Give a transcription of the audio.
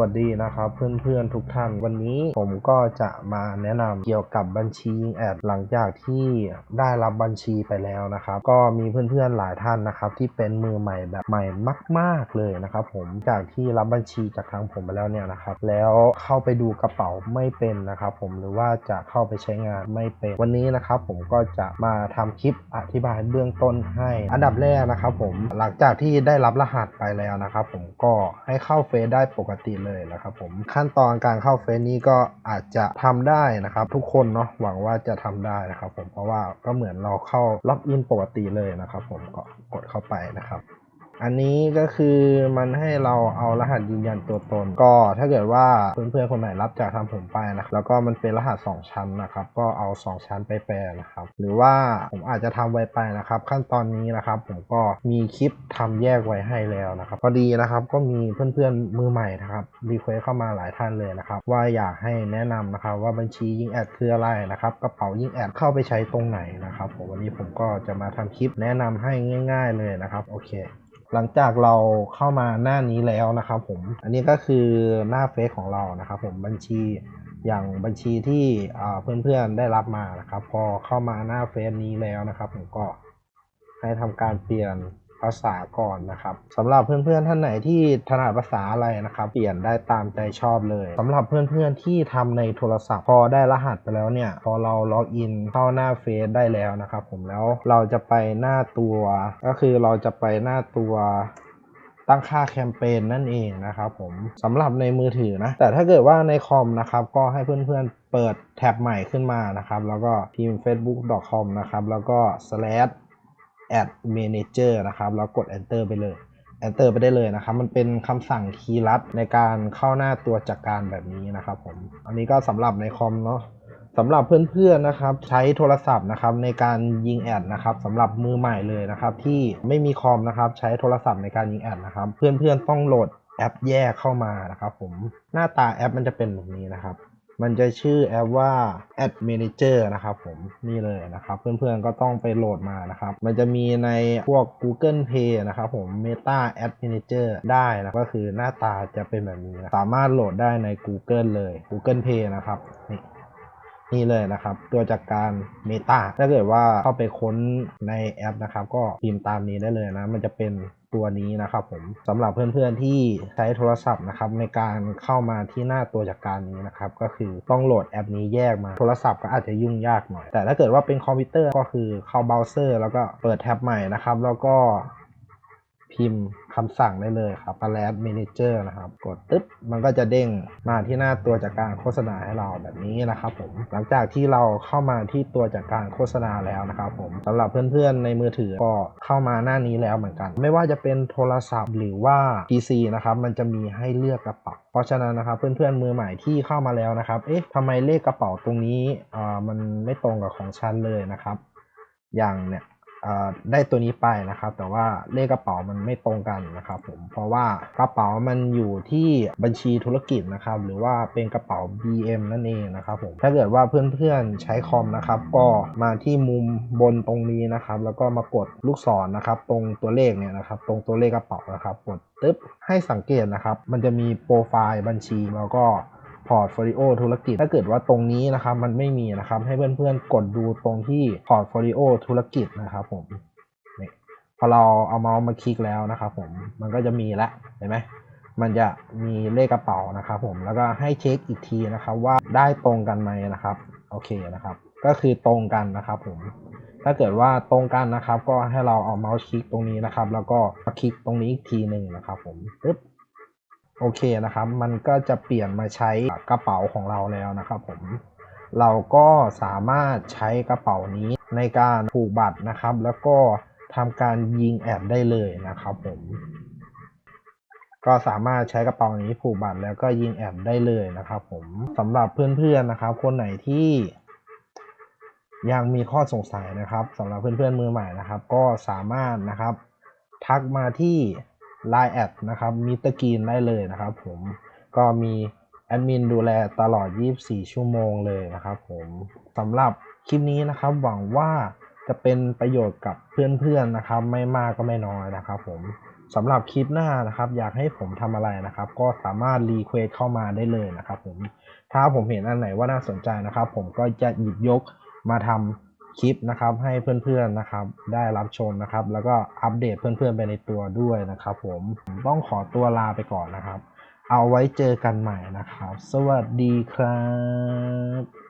วัสดีนะครับเพื่อนๆทุกท่านวันนี้ผมก็จะมาแนะนำเกี่ยวกับบัญชีแอดหลังจากที่ได้รับบัญชีไปแล้วนะครับ ก็มีเพื่อนๆหลายท่านนะครับ ที่เป็นมือใหม่แบบใหม่มาก ๆเลยนะครับ ผมจากที่รับบัญชีจากทางผมไปแล้วเนี่ยนะครับ แล้วเข้าไปดูกระเป๋าไม่เป็นนะครับ ผมหรือว่าจะเข้าไปใช้งานไม่เป็นวันนี้นะครับ ผมก็จะมาทำคลิปอธิบายเบื้องต้นให้ อันดับแรกนะครับ ผมหลังจากที่ได้รับรหัสไปแล้วนะครับ ผมก็ให้เข้าเฟซได้ปกติเลยนะครับผมขั้นตอนการเข้าเฟซนี้ก็อาจจะทำได้นะครับ ทุกคนเนาะหวังว่าจะทำได้นะครับ ผมเพราะว่าก็เหมือนเราเข้าล็อกอินปกติเลยนะครับ ผมก็กดเข้าไปนะครับ อันนี้ก็คือมันให้เราเอารหัสยืนยันตัวตน ก็ถ้าเกิดว่าเพื่อนๆคนไหนรับจากทางผมไปนะแล้วก็มันเป็นรหัส 2 ชั้นนะครับ ก็เอา 2 ชั้นไปแปลนะครับ หรือว่าผมอาจจะทำไว้ไปนะครับ ขั้นตอนนี้นะครับผมก็มีคลิปทำแยกไว้ให้แล้วนะครับพอดีนะครับก็มีเพื่อนๆมือใหม่นะครับรีเควสเข้ามาหลายท่านเลยนะครับ ว่าอยากให้แนะนำนะครับ ว่าบัญชียิงแอดคืออะไรนะครับกระเป๋ายิงแอดเข้าไปใช้ตรงไหนนะครับผมวันนี้ผมก็จะมาทำคลิปแนะนำให้ง่าย ๆเลยนะครับโอเค หลังจากเราเข้ามาหน้านี้แล้วนะครับผม อันนี้ก็คือหน้าเฟซของเรานะครับผมบัญชีอย่างบัญชีที่เพื่อนๆได้รับมานะครับ พอเข้ามาหน้าเฟซนี้แล้วนะครับ ผมก็ให้ทำการเปลี่ยน ภาษาก่อนนะครับสำหรับเพื่อนๆท่านไหนที่ถนัดภาษาอะไรนะครับ เปลี่ยนได้ตามใจชอบเลยสำหรับเพื่อนๆที่ทำในโทรศัพท์ พอได้รหัสไปแล้วเนี่ย พอเราล็อกอินเข้าหน้าเฟซได้แล้วนะครับ ผมแล้วเราจะไปหน้าตัว ก็คือเราจะไปหน้าตัวตั้งค่าแคมเปญนั่นเองนะครับผมสำหรับในมือถือนะ แต่ถ้าเกิดว่าในคอมนะครับ ก็ให้เพื่อนๆเปิดแท็บใหม่ขึ้นมานะครับ แล้วก็พิมพ์ facebook.com นะครับ แล้วก็ slash add manager นะครับ แล้วกด enter ไปเลย enter ไปได้เลยนะครับ มันเป็นคำสั่งคีย์ลัดในการเข้าหน้าตัวจัดการแบบนี้นะครับผม อันนี้ก็สำหรับในคอมเนาะสำหรับเพื่อนๆนะครับใช้โทรศัพท์นะครับในการยิงแอดนะครับสำหรับมือใหม่เลยนะครับที่ไม่มีคอมนะครับใช้โทรศัพท์ในการยิงแอดนะครับ เพื่อนๆต้องโหลดแอปแยกเข้ามานะครับผมหน้าตาแอปมันจะเป็นแบบนี้นะครับ มันจะชื่อแอปว่า Ad Manager นะครับผมนี่เลยนะครับเพื่อนๆก็ต้องไปโหลดมานะครับ มันจะมีในพวก Google Play นะครับผม Meta Ad Manager ได้นะก็คือหน้าตาจะเป็นแบบนี้นะสามารถโหลดได้ใน Google เลย Google Play นะครับนี่นี่เลยนะครับ ตัวจัดการ Meta ถ้าเกิดว่าเข้าไปค้นในแอปนะครับ ก็พิมพ์ตามนี้ได้เลยนะ มันจะเป็น ตัวนี้นะครับผมสำหรับเพื่อนๆที่ใช้โทรศัพท์นะครับในการเข้ามาที่หน้าตัวจัดการนี้นะครับก็คือต้องโหลดแอปนี้แยกมาโทรศัพท์ก็อาจจะยุ่งยากหน่อย แต่ถ้าเกิดว่าเป็นคอมพิวเตอร์ก็คือเข้าเบราว์เซอร์ แล้วก็เปิดแท็บใหม่นะครับแล้วก็ พิมพ์คำสั่งได้เลยครับ alert manager นะครับ กดตึ๊บ มันก็จะเด้งมาที่หน้าตัวจัดการโฆษณาให้เราแบบนี้นะครับผม หลังจากที่เราเข้ามาที่ตัวจัดการโฆษณาแล้วนะครับผมสำหรับเพื่อนๆในมือถือก็เข้ามาหน้านี้แล้วเหมือนกัน ไม่ว่าจะเป็นโทรศัพท์หรือว่า PC นะครับมันจะมีให้เลือกกระเป๋า เพราะฉะนั้นนะครับเพื่อนๆมือใหม่ที่เข้ามาแล้วนะครับ เอ๊ะทำไมเลขกระเป๋าตรงนี้อ่ามันไม่ตรงกับของฉันเลยนะครับ อย่างเนี่ย ได้ตัวนี้ไปนะครับ แต่ว่าเลขกระเป๋ามันไม่ตรงกันนะครับผมเพราะว่ากระเป๋ามันอยู่ที่บัญชีธุรกิจนะครับ หรือว่าเป็นกระเป๋า BM นั่นเองนะครับผมถ้าเกิดว่าเพื่อนๆใช้คอมนะครับ ก็มาที่มุมบนตรงนี้นะครับ แล้วก็มากดลูกศรนะครับ ตรงตัวเลขเนี่ยนะครับ ตรงตัวเลขกระเป๋านะครับ กดตึ๊บให้สังเกตนะครับ มันจะมีโปรไฟล์บัญชีแล้วก็ พอร์ตโฟลิโอธุรกิจ ถ้าเกิดว่าตรงนี้นะครับมันไม่มีนะครับ ให้เพื่อนๆ กดดูตรงที่พอร์ตโฟลิโอธุรกิจนะครับผมนี่พอเราเอาเมาส์มาคลิกแล้วนะครับผมมันก็จะมีละเห็นไหมมันจะมีเลขกระเป๋านะครับผมแล้วก็ให้เช็คอีกทีนะครับว่าได้ตรงกันไหมนะครับโอเคนะครับ ก็คือตรงกันนะครับผมถ้าเกิดว่าตรงกันนะครับ ก็ให้เราเอาเมาส์คลิกตรงนี้นะครับ แล้วก็มาคลิกตรงนี้อีกทีหนึ่งนะครับผมปึ๊บ โอเคนะครับ มันก็จะเปลี่ยนมาใช้กระเป๋าของเราแล้วนะครับผม เราก็สามารถใช้กระเป๋านี้ในการผูกบัตรนะครับ แล้วก็ทำการยิงแอดได้เลยนะครับผม ก็สามารถใช้กระเป๋านี้ผูกบัตรแล้วก็ยิงแอดได้เลยนะครับ ผมสำหรับเพื่อนๆนะครับ คนไหนที่ยังมีข้อสงสัยนะครับสำหรับเพื่อนๆมือใหม่นะครับ ก็สามารถนะครับ ทักมาที่ Line แอดนะครับมิตรกีนได้เลยนะครับผมก็มีแอดมินดูแลตลอด 24 ชั่วโมงเลยนะครับผมสำหรับคลิปนี้นะครับ หวังว่าจะเป็นประโยชน์กับเพื่อนๆนะครับ ไม่มากก็ไม่น้อยนะครับผมสำหรับคลิปหน้านะครับ อยากให้ผมทำอะไรนะครับ ก็สามารถรีเควสเข้ามาได้เลยนะครับผมถ้าผมเห็นอันไหนว่าน่าสนใจนะครับ ผมก็จะหยิบยกมาทำ คลิปนะครับให้เพื่อนๆนะครับ ได้รับชมนะครับ แล้วก็อัปเดตเพื่อนๆไปในตัวด้วยนะครับ ผมต้องขอตัวลาไปก่อนนะครับ เอาไว้เจอกันใหม่นะครับ สวัสดีครับ